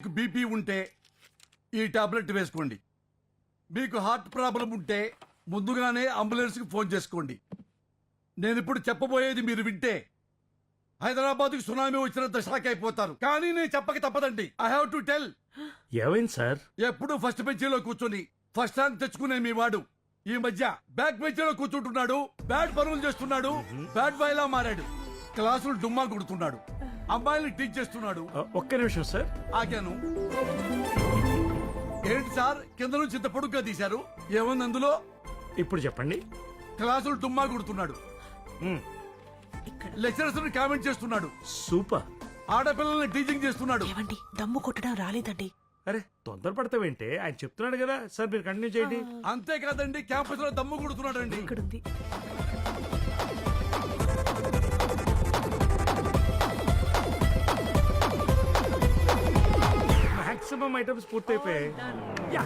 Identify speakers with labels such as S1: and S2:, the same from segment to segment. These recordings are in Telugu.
S1: మీకు బీపీ ఉంటే ఈ టాబ్లెట్ వేసుకోండి. మీకు హార్ట్ ప్రాబ్లం ఉంటే ముందుగానే అంబులెన్స్కి ఫోన్ చేసుకోండి. నేను ఇప్పుడు చెప్పబోయేది మీరు వింటే హైదరాబాద్కి సునామీ వచ్చినంత షాక్ అయిపోతారు. కానీ నేను చెప్పక తప్పదండి. ఐ హావ్ టు టెల్
S2: ఏమైంది సార్?
S1: ఎప్పుడు ఫస్ట్ బెంచీలో కూర్చొని ఫస్ట్ ర్యాంక్ తెచ్చుకునే మీ వాడు. ఈ మధ్య బ్యాక్ బెంచీలో కూర్చుంటున్నాడు బ్యాడ్ పనులు చేస్తున్నాడు బ్యాడ్ బాయ్ లా మారాడు. క్లాసులు డుమ్మా కొడుతున్నాడు. అమ్మాయిల్ని టీచ్ చేస్తున్నాడు.
S2: ఒక్క నిమిషం సార్.
S1: ఆగాను. ఏంటి సార్? కింద నుంచి ఇంత పొడుగ్గా తీశారు? ఏముంది అందులో?
S2: ఇప్పుడు చెప్పండి.
S1: క్లాసులు డుమ్మా కొడుతున్నాడు. లెక్చరర్స్ కామెంట్ చేస్తున్నాడు.
S2: సూపర్.
S1: ఆడపిల్లల్ని టీచింగ్ చేస్తున్నాడు.
S3: దమ్ము కొట్టడం రాలేదండి.
S2: అరే. తొందరపడతావేంటే? ఆయన చెప్తున్నాడు కదా. సార్ మీరు కంటిన్యూ చేయండి.
S1: అంతేకాదండి క్యాంపస్లో దమ్ము కొడుతున్నాడు అండి
S3: ఇక్కడుంది.
S2: మాక్సిమం ఐటమ్స్ పూర్తయిపోయాయి. యా.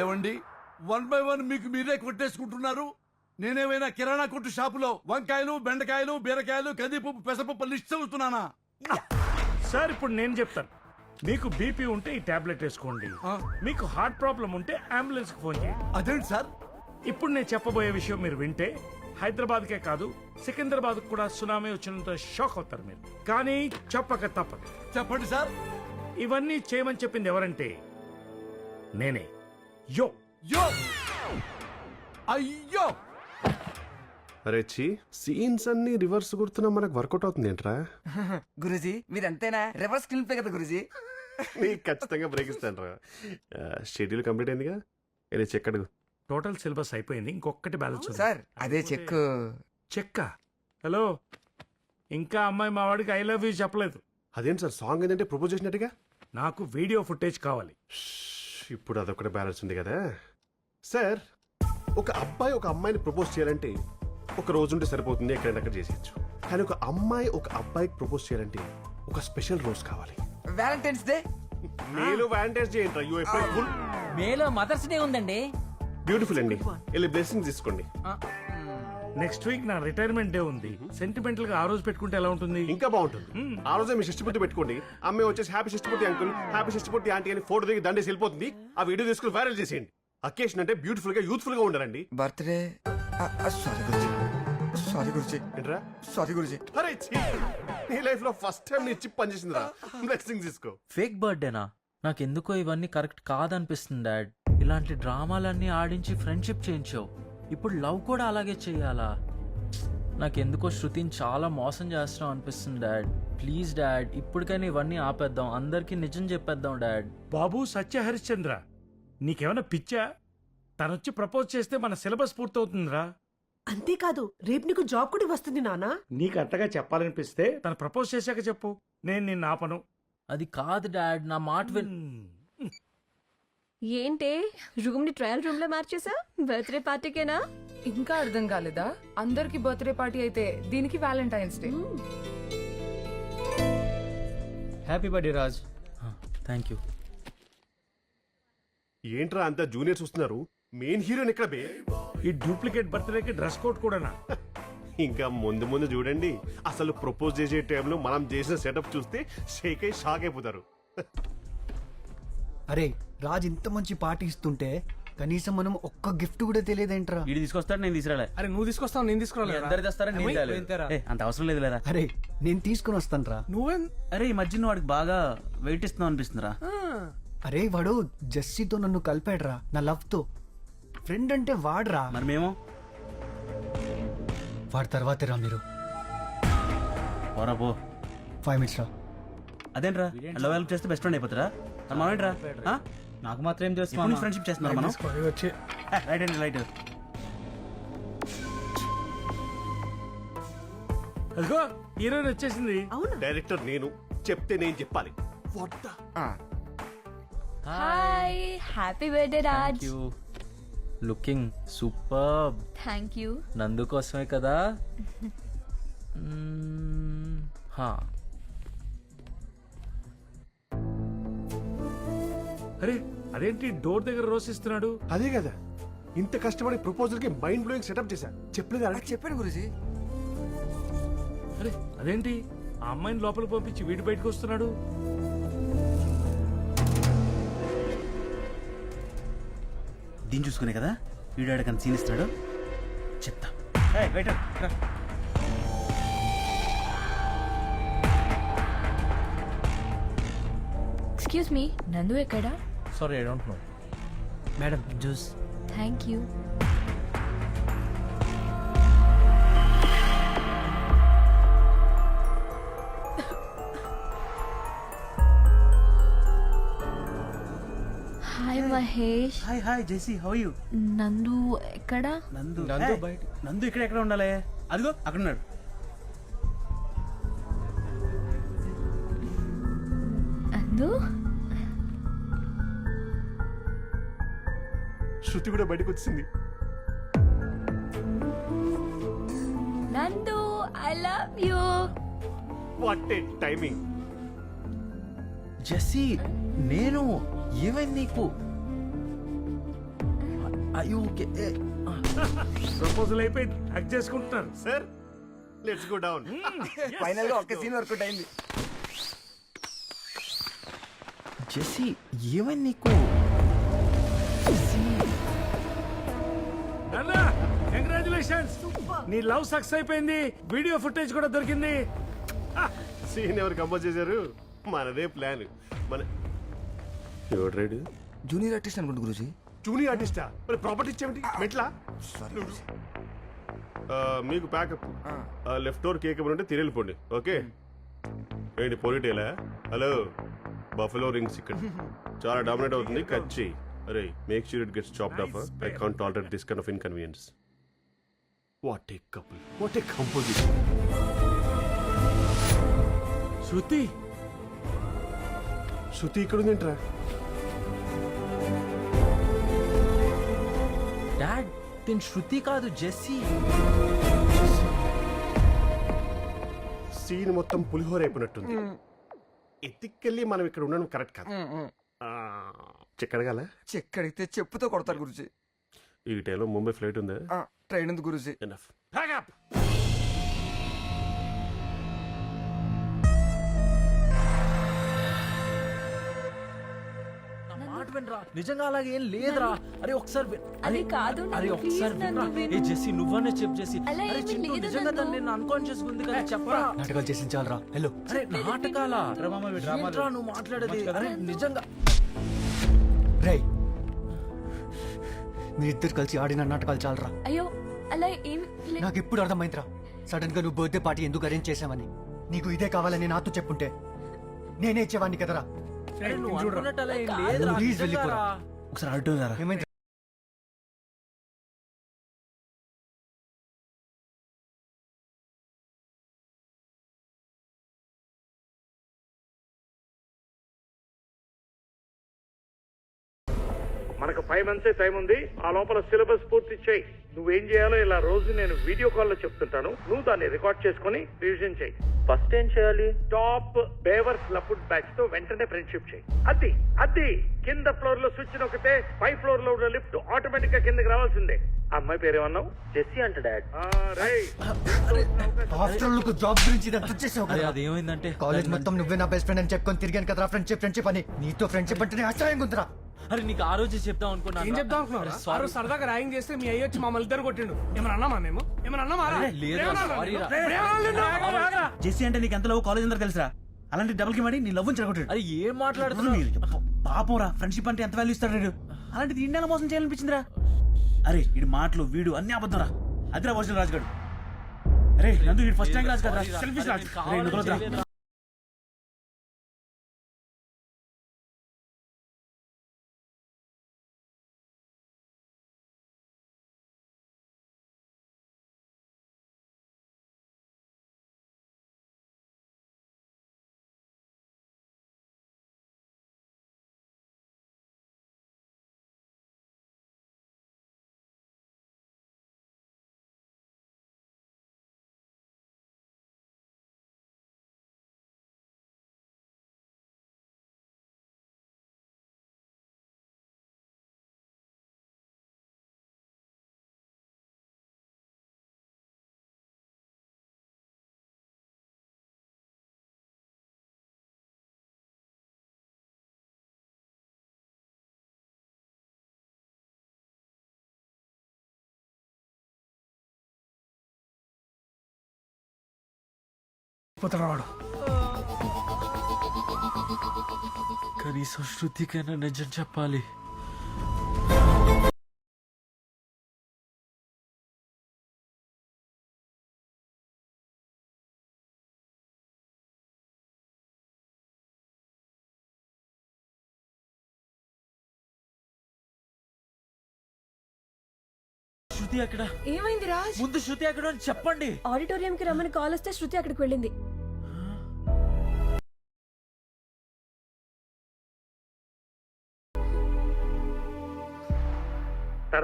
S1: ఏమండి? వన్ బై వన్ మీకు మీరే కొట్టేసుకుంటున్నారు? నేనేమైనా కిరాణా కొట్టు షాపులో వంకాయలు బెండకాయలు బీరకాయలు కందిపప్పు పెసరపప్పు లిస్ట్ చదువుతున్నానా?
S2: సార్ ఇప్పుడు నేను చెప్తాను. మీకు బీపీ ఉంటే ఈ టాబ్లెట్ వేసుకోండి. మీకు హార్ట్ ప్రాబ్లం ఉంటే అంబులెన్స్కి ఫోన్ చేయండి.
S1: అదేంటి సార్?
S2: ఇప్పుడు నేను చెప్పబోయే విషయం మీరు వింటే హైదరాబాద్కే కాదు సికింద్రాబాద్ కూడా సునామీ వచ్చినంత షాక్ అవుతారు మీరు. కానీ చెప్పక తప్పదు.
S1: చెప్పండి సార్.
S2: ఇవన్నీ చేయమని చెప్పింది ఎవరంటే నేనే. యో.
S1: యో. అయ్యో.
S4: అరే చి సీన్స్ అన్ని రివర్స్ కొడుతున్నా మనకు వర్కౌట్ అవుతుంది ఏంట్రా?
S5: గురుజీ మీరంతేనా? రివర్స్ స్క్రీన్ ప్లే కదా గురుజీ.
S4: నీకు ఖచ్చితంగా బ్రేక్ ఇస్తాను రా షెడ్యూల్ కంప్లీట్ అయిందిగా? వెళ్ళి చెక్ అడుగు.
S2: టోటల్ సిలబస్ అయిపోయింది ఇంకొకటి బ్యాలెన్స్ ఉంది
S5: సార్ అదే చెక్
S2: చెక్క. హలో. ఇంకా అమ్మాయి మా వాడికి ఐ లవ్ యూ చెప్పలేదు.
S4: అదేంటి సార్ సాంగ్ ఏంటంటే ప్రపోజ్ చేసినట్టుగా?
S2: నాకు వీడియో ఫుటేజ్ కావాలి.
S4: ఇప్పుడు అదొకటి బ్యాలెన్స్ ఉంది కదా. సార్ ఒక అబ్బాయి ఒక అమ్మాయిని ప్రపోజ్ చేయాలంటే ఒక రోజు ఉంటే సరిపోతుంది ఎక్కడైనా అక్కడ చేసేయచ్చు. కానీ ఒక అమ్మాయి ఒక అబ్బాయికి ప్రపోజ్ చేయాలంటే ఒక స్పెషల్ రోజు కావాలి.
S5: వ్యాలంటైన్స్ డే
S4: నేను వ్యాలంటైన్స్ డే ఏంట్రా? యూ ఫుల్
S6: మేలో మదర్స్ డే ఉందండి.
S4: బ్యూటిఫుల్ అండి. వెళ్ళి బ్లెస్సింగ్ తీసుకోండి.
S2: నెక్స్ట్ వీక్ నా రిటైర్మెంట్ డే ఉంది. సెంటిమెంటల్గా ఆ రోజు పెట్టుకుంటే ఎలా ఉంటుంది?
S4: ఇంకా బాగుంటుంది. ఆ రోజే మీ షష్టిపూర్తి పెట్టుకోండి. అమ్మాయి వచ్చేసి హ్యాపీ షష్టిపూర్తి అంకుల్ హ్యాపీ షష్టిపూర్తి ఆంటీ అని ఫోటో దిగి దండేసి వెళ్ళిపోతుంది. ఆ వీడియో తీసుకుని వైరల్ చేసేయండి. అకేషన్ అంటే బ్యూటిఫుల్గా యూత్ఫుల్గా ఉండాలండి.
S5: Birthday sorry Guruji sorry Guruji
S4: ఏంట్రా?
S5: సారీ గురుజీ
S4: అరే ఛీ! నీ లైఫ్లో ఫస్ట్ టైం నీ చిప్ పనిచేసిందిరా. బ్లెస్సింగ్ తీసుకో.
S6: ఫేక్ బర్త్డేనా నాకెందుకో ఇవన్నీ కరెక్ట్ కాదనిపిస్తుంది డాడ్ ఇలాంటి డ్రామాలన్నీ ఆడించి ఫ్రెండ్షిప్ చేయించావు. ఇప్పుడు లవ్ కూడా అలాగే చెయ్యాలా నాకెందుకో శృతిని చాలా మోసం చేస్తున్నావు అనిపిస్తుంది డాడ్. Please dad. ఇప్పటికైనా ఇవన్నీ ఆపేద్దాం. అందరికీ నిజం చెప్పేద్దాం డాడ్.
S2: బాబు సత్య హరిశ్చంద్ర నీకేమైనా పిచ్చా? తనొచ్చి ప్రపోజ్ చేస్తే మన సిలబస్ పూర్తవుతుందిరా.
S3: అంతేకాదు రేపు నీకు జాబ్ కూడా వస్తుంది నానా.
S2: నీకు అంతగా చెప్పాలనిపిస్తే తను ప్రపోజ్ చేశాక చెప్పు. నేను నిన్ను ఆపను.
S6: అది కాదు డాడ్. నా మాట విన్
S7: ఏంటే? రూమ్ని ట్రయల్ రూమ్లో మార్చేసా? బర్త్డే పార్టీకేనా?
S8: ఇంకా అర్థం కాలేదా? అందరికి బర్త్డే పార్టీ అయితే దీనికి Valentine's day.
S6: Happy birthday Raj. Thank you.
S4: ఏంట్రా అంత జూనియర్స్ వస్తున్నారు? మెయిన్ హీరోయిన్ ఇక్కడ బే?
S2: ఈ డూప్లికేట్ బర్త్డేకి డ్రెస్ కోడ్ కూడానా?
S4: ఇంకా ముందు ముందు చూడండి. అసలు ప్రపోజ్ చేసే టైంలో మనం చేసిన సెటప్ చూస్తే షేక్ అయి షాక్ అయిపోతారు.
S9: అరే రాజ్ ఇంత మంచి పార్టీ ఇస్తుంటే కనీసం మనం ఒక్క గిఫ్ట్ కూడా తెలియదేంట్రా?
S6: ఇది తీసుకొస్తాడు నేను తీసుకురాలే.
S9: అరే నువ్వు తీసుకొస్తావు నేను
S6: అందరు తెస్తారని నేను తేలేదు. ఏ, అంత అవసరం లేదు లేరా
S9: అరే నేను తీసుకుని వస్తాను నువ్వేం?
S6: అరే ఈ మధ్య నువ్వు వాడికి బాగా వెయిట్ ఇస్తున్నావు అనిపిస్తుందిరా.
S9: అరే వాడు జెస్సీతో నన్ను కలిపాడురా నా లవ్తో ఫ్రెండ్ అంటే వాడ్రా.
S6: మరి మేము?
S9: వాడి తర్వాతే రా మీరు.
S6: పోరా పో.
S9: ఫైవ్ మినిట్స్ రా.
S6: అదేంట్రా? లవ్ హెల్ప్ చేస్తే బెస్ట్ ఫ్రెండ్ అయిపోతారా? మరి మనం ఏంట్రా ఆ? నాకు మాత్రం ఏం చేస్తున్నాం ఫ్రెండ్షిప్ చేస్తున్నారు మనం?
S9: వచ్చి.
S6: రైట్ అండి రైట్
S2: అదిగో హీరోయిన్ వచ్చేసింది.
S4: డైరెక్టర్ నేను చెప్తే నేను చెప్పాలి.
S7: Hi happy birthday Raj
S6: you looking super
S7: thank you
S6: Nandu కోసమే కదా? హా.
S2: అరే అదేంటి డోర్ దగ్గర రోస్ ఇస్తున్నాడు?
S4: అదే కదా. ఇంత కష్టపడి ప్రపోజల్కి మైండ్ బ్లోయింగ్ సెటప్ చేశాను చెప్పలేదు అలా
S5: చెప్పాను గురుజీ.
S2: అరే అదేంటి? ఆ అమ్మాయిని లోపలికి పంపించి వీడి బయటకు వస్తున్నాడు?
S10: దీన్ని చూసుకునే కదా? వీడు ఆడకని సీన్ ఇస్తున్నాడు. చెప్తా.
S7: ఎక్స్క్యూజ్ మీ నందు ఎక్కడా?
S6: Sorry I don't know
S9: madam juice
S7: thank you hi Mahesh
S10: hi hi Jessie how you
S7: Nandu ఎక్కడా?
S10: నందు
S9: నందు బయట.
S10: నందు ఇక్కడ ఎక్కడ ఉండాలి? అదిగో అక్కడ ఉన్నాడు
S7: నందు
S4: శృతి కూడా బయటకు వచ్చింది.
S7: Nandu I love you
S4: what a timing
S6: Jessie నేను ఏమైంది నీకు? అయ్యో ఓకే
S2: ప్రపోజల్ అయిపోయింది హక్ చేసుకుంటున్నారు.
S4: సార్ లెట్స్ గో డౌన్
S5: ఫైనల్గా ఒక్క సీన్ వర్కౌట్ అయింది.
S6: జెస్సీ ఏమైంది నీకు?
S2: కంగ్రాచులేషన్స్ నీ లవ్ సక్సెస్ అయిపోయింది వీడియో ఫుటేజ్ కూడా దొరికింది.
S4: సీన్ ఎవరు కంపోజ్ చేశారు? మనదే ప్లాన్ మన ఎవడు రైడ్
S5: జూనియర్ ఆర్టిస్ట్ అనుకుంటు గురుజీ.
S4: జూనియర్ ఆర్టిస్టా? మరి ప్రాపర్టీ ఇచ్చేమిటి? మెట్లా? మీకు ప్యాకప్ లెఫ్ట్ డోర్ కేక్ ఉంటే తిరిగిపోండి ఓకే ఏంటి పోలీటేలా? హలో బఫలో రింగ్స్ ఇక్కడ. చాలా డామినేట్ అవుతుంది. కట్ చేయి. అరే make sure it gets chopped off I can't tolerate this kind of inconvenience what a couple what a composition
S2: Shruti
S4: Shruti ఇక్కడ ఉందేంట్రా
S6: డాడ్ తిన్ శృతి కాదు జెస్సీ
S4: సీన్ మొత్తం పులిహోర అయిపోయినట్టుంది. ఎత్తికెళ్ళి మనం ఇక్కడ ఉండడం కరెక్ట్ కాదు. ఆ, చెక్కడగాల?
S5: చెక్ అడిగితే చెప్పుతో కొడతారు గురుజీ.
S4: ఈ టైంలో ముంబై ఫ్లైట్ ఉందా?
S5: ట్రైన్ ఉంది గురుజీ.
S4: ఎనఫ్
S2: ప్యాకప్
S6: నా మాట వినరా? నిజంగా అలాగే ఏం లేదురా. అరే ఒకసారి విన్-
S7: అది
S6: అరే,
S7: కాదు
S6: అరే
S7: నన్ను,
S6: ఒకసారి
S7: please నన్ను. విను.
S6: ఏ జెస్సీ నువ్వనే చెప్పు జెస్సీ.
S7: అలా
S6: అరే
S7: ఏమీ
S6: చింటూ
S7: లేదు
S6: నిజంగా
S7: నన్ను.
S6: తను నేను అన్కాన్షియస్ ఉంది కదా చెప్పరా?
S9: నాటకాలు చేసి చాలరా హలో.
S6: అరే నాటకాలా? ఏంట్రా నువ్వు మాట్లాడేది? అరే నిజంగా
S9: రేయ్ మీరిద్దరు కలిసి ఆడిన నాటకాలు చాలరా.
S7: అయ్యో అలా ఏం లే-
S9: నాకు ఎప్పుడు అర్థమైందిరా? సడన్గా నువ్వు బర్త్డే పార్టీ ఎందుకు అరేంజ్ చేసావని నీకు ఇదే కావాలని నాతో చెప్పుంటే నేనే ఇచ్చేవాడిని కదరా.
S6: అరే నువ్వు
S2: చూడరా.
S6: అనుకున్నట్టు అలా ఏం లేదురా
S9: ప్లీజ్
S6: నిజంగా
S9: వెళ్ళిపోరా.
S6: రా.
S10: ఒకసారి అడ్డు రా
S9: ఏమైంది?
S2: మనకు ఫైవ్ మంత్స్ టైం ఉంది. ఆ లోపల సిలబస్ పూర్తి చేయి. నువ్వేం చేయాలో ఇలా రోజు నేను వీడియో కాల్లో చెప్తుంటాను. నువ్వు దాన్ని రికార్డ్ చేసుకుని రివిజన్ చేయి. ఫస్ట్ ఏం చేయాలి? టాప్ బేవర్స్ లఫుడ్ బ్యాచ్తో వెంటనే ఫ్రెండ్షిప్ చేయి. అది అది. కింద ఫ్లోర్లో స్విచ్ నొక్కితే పై ఫ్లోర్లో ఉన్న లిఫ్ట్ ఆటోమేటిక్గా కిందకి రావాల్సిందే. ఆ అమ్మాయి పేరేమన్నావు జెస్సీ అంట డాడ్.
S9: హాస్టల్ జాబ్ గురించి ఇదంతా కదా?
S6: అది ఏమైందంటే?
S9: కాలేజ్ మొత్తం నువ్వే నా బెస్ట్ ఫ్రెండ్ అని చెప్పుకొని తిరిగాను కదరా ఫ్రెండ్షిప్ ఫ్రెండ్షిప్ అని. నీతో ఫ్రెండ్షిప్ అంటేనే అసహ్యంగా ఉందిరా.
S6: అరే నీకు ఆ రోజే చెప్తాం అనుకున్నా
S2: ఏం చెప్దాం అనుకున్నావు రోజు సరదాగా ర్యాగింగ్ చేస్తే మీ అయ్యొచ్చి మమ్మల్ని ఇద్దరు కొట్టిండు. ఏమన్నా అన్నామా మేము? ఏమన్నా అన్నామా
S6: లేదురా, sorry రా.
S10: జెస్సీ అంటే నీకు ఎంత లవ్? కాలేజ్ అందరూ తెలుసురా. అలాంటి డబుల్కి మరి నీ లవ్ చెడగొట్టాడు.
S6: అరే ఏం మాట్లాడుతున్నావు?
S10: పాపం రా ఫ్రెండ్షిప్ అంటే ఎంత వాల్యూ ఇస్తాడు వీడు? అలాంటిది ఇండియాలో మోసం చేయాలనిపించిందిరా. అరే వీడి మాటలు వీడు అన్ని అబద్ధం రా అదిరా వర్షం రాజుగాడు. అరే నందు వీడు ఫస్ట్ టైం రాజు కదా సెల్ఫీస్ రాజు. అరే, నువ్వు వదలరా. చచ్చిపోతాడు వాడు.
S6: కనీసం శృతికైనా నిజం చెప్పాలి. శృతి అక్కడ
S8: ఏమైంది రాజ్?
S6: ముందు శృతి అక్కడ చెప్పండి.
S7: ఆడిటోరియం కి రమ్మని కాల్ వస్తే శృతి అక్కడికి వెళ్ళింది.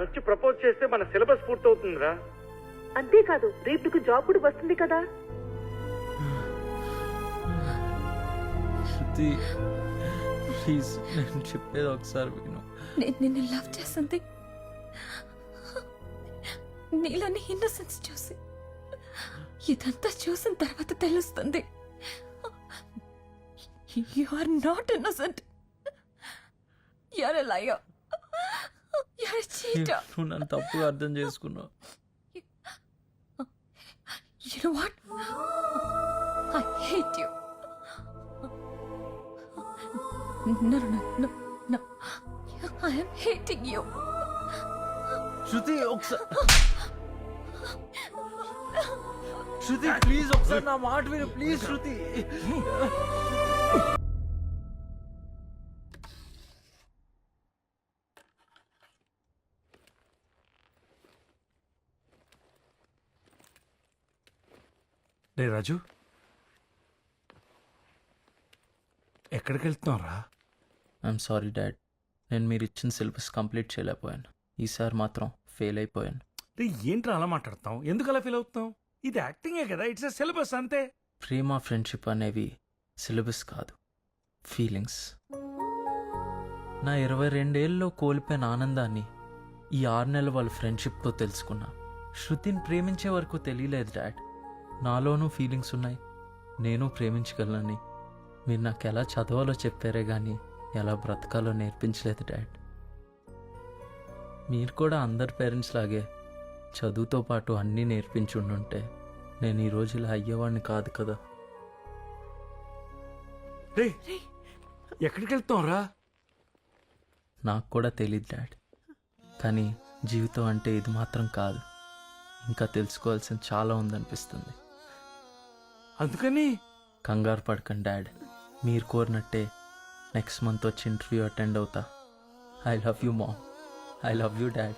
S2: తను వచ్చి ప్రపోజ్ చేస్తే మన సిలబస్ పూర్తవుతుందిరా.
S3: అంతేకాదు రేపు జాబ్ కూడా వస్తుంది కదా.
S6: శృతి ప్లీజ్ నేను చెప్పేది ఒకసారి విను.
S7: నేను నిన్ను లవ్ చేస్తుంది నీలోని ఇన్నోసెన్స్ చూసి. ఇదంతా చూసిన తర్వాత తెలుస్తుంది. You are not innocent you are a liar
S6: నువ్వు నన్ను తప్పుగా అర్థం చేసుకున్నావు
S7: You know what? I hate you. No, no, no, no, no. I am hating you.
S6: శృతి ఒకసారి శృతి ప్లీజ్ ఒకసారి నా మాట విను ప్లీజ్ శృతి
S1: రే రాజు. ఎక్కడికి వెళ్తున్నారా
S6: ఐఎమ్ సారీ డాడ్. నేను మీరు ఇచ్చిన సిలబస్ కంప్లీట్ చేయలేకపోయాను. ఈసారి మాత్రం ఫెయిల్ అయిపోయాను.
S1: రే ఏంట్రా అలా మాట్లాడతాం ఎందుకు అలా ఫీల్ అవుతాం ఇది యాక్టింగే కదా ఇట్స్ సిలబస్ అంతే.
S6: ప్రేమ ఫ్రెండ్షిప్ అనేవి సిలబస్ కాదు. ఫీలింగ్స్. నా ఇరవై రెండేళ్ళలో కోల్పోయిన ఆనందాన్ని ఈ ఆరు నెలల వాళ్ళ ఫ్రెండ్షిప్తో తెలుసుకున్నా. శృతిని ప్రేమించే వరకు తెలియలేదు డాడ్. నాలోనూ ఫీలింగ్స్ ఉన్నాయి. నేను ప్రేమించగలనని. మీరు నాకు ఎలా చదవాలో చెప్పారే కానీ ఎలా బ్రతకాలో నేర్పించలేదు డాడ్. మీరు కూడా అందరి పేరెంట్స్ లాగే చదువుతో పాటు అన్నీ నేర్పించి ఉండుంటే నేను ఈ రోజు ఇలా అయ్యేవాడిని కాదు కదా.
S1: రే ఎక్కడికి వెళ్తాం రా
S6: నాకు కూడా తెలియదు డాడ్. కానీ జీవితం అంటే ఇది మాత్రం కాదు. ఇంకా తెలుసుకోవాల్సిన చాలా ఉందనిపిస్తుంది.
S1: అందుకని.
S6: కంగారు పడకండి డాడ్. మీరు కోరినట్టే నెక్స్ట్ మంత్ వచ్చి ఇంటర్వ్యూ అటెండ్ అవుతా. I love you mom. I love you dad.